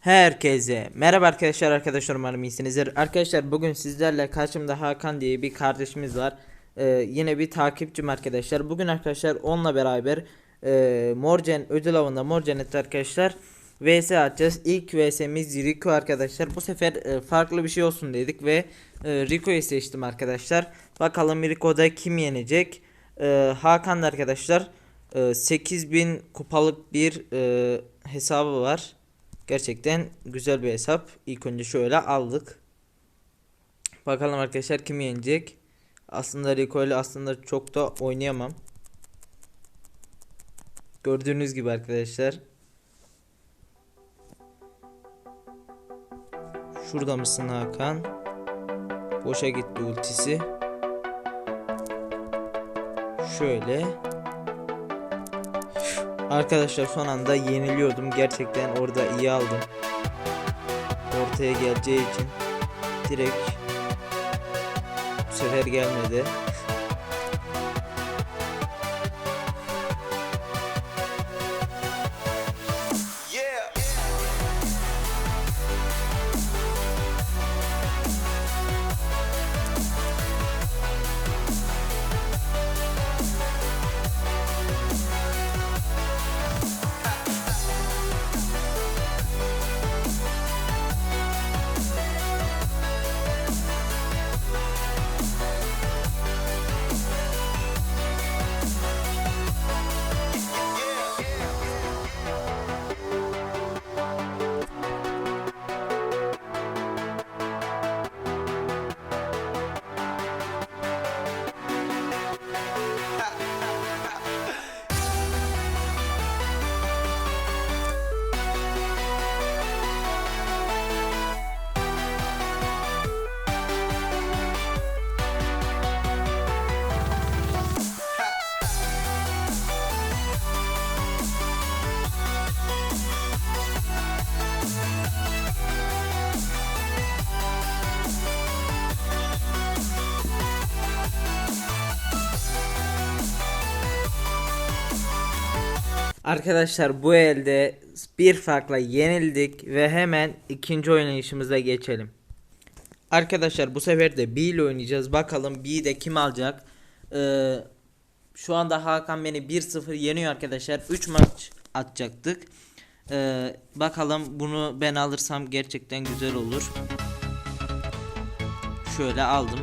Herkese merhaba arkadaşlar arkadaşlar umarım iyisinizdir. Arkadaşlar bugün sizlerle karşımda Hakan diye bir kardeşimiz var. Ee, yine bir takipçim arkadaşlar. Bugün arkadaşlar onunla beraber e, Morgen ödül avında Morgenet'te arkadaşlar VS atacağız. İlk VS'miz Rico arkadaşlar. Bu sefer e, farklı bir şey olsun dedik ve e, Rico'yu seçtim arkadaşlar. Bakalım Rico'da kim yenecek? E, Hakan da arkadaşlar e, 8000 kupalık bir e, hesabı var. Gerçekten güzel bir hesap. İlk önce şöyle aldık. Bakalım arkadaşlar kim yenecek. Aslında Rico ile aslında çok da oynayamam. Gördüğünüz gibi arkadaşlar. Şurada mısın Hakan? Boşa gitti ultisi. Şöyle. Arkadaşlar son anda yeniliyordum. Gerçekten orada iyi aldım. Ortaya geleceği için direkt bu sefer gelmedi. Arkadaşlar bu elde bir farkla yenildik ve hemen ikinci oynayışımıza geçelim. Arkadaşlar bu sefer de B ile oynayacağız. Bakalım B'de kim alacak? Ee, şu anda Hakan beni 1-0 yeniyor arkadaşlar. 3 maç atacaktık. Ee, bakalım bunu ben alırsam gerçekten güzel olur. Şöyle aldım.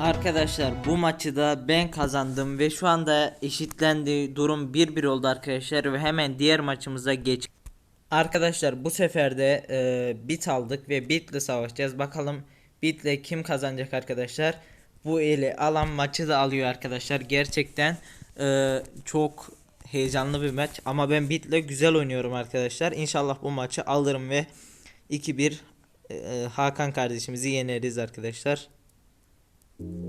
Arkadaşlar bu maçı da ben kazandım ve şu anda eşitlendi durum 1-1 oldu arkadaşlar ve hemen diğer maçımıza geç. Arkadaşlar bu sefer de e, bit aldık ve bitle savaşacağız. Bakalım bitle kim kazanacak arkadaşlar. bu eli alan maçı da alıyor arkadaşlar. Gerçekten e, çok heyecanlı bir maç ama ben Bit'le güzel oynuyorum arkadaşlar. İnşallah bu maçı alırım ve 2-1 e, Hakan kardeşimizi yeneriz arkadaşlar. Thank you.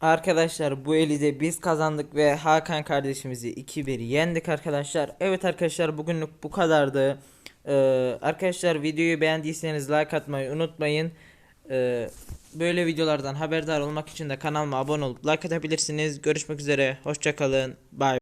Arkadaşlar bu eli de biz kazandık ve Hakan kardeşimizi 2-1 yendik arkadaşlar. Evet arkadaşlar bugünlük bu kadardı. Ee, arkadaşlar videoyu beğendiyseniz like atmayı unutmayın. Ee, böyle videolardan haberdar olmak için de kanalıma abone olup like atabilirsiniz. Görüşmek üzere. Hoşçakalın. Bye.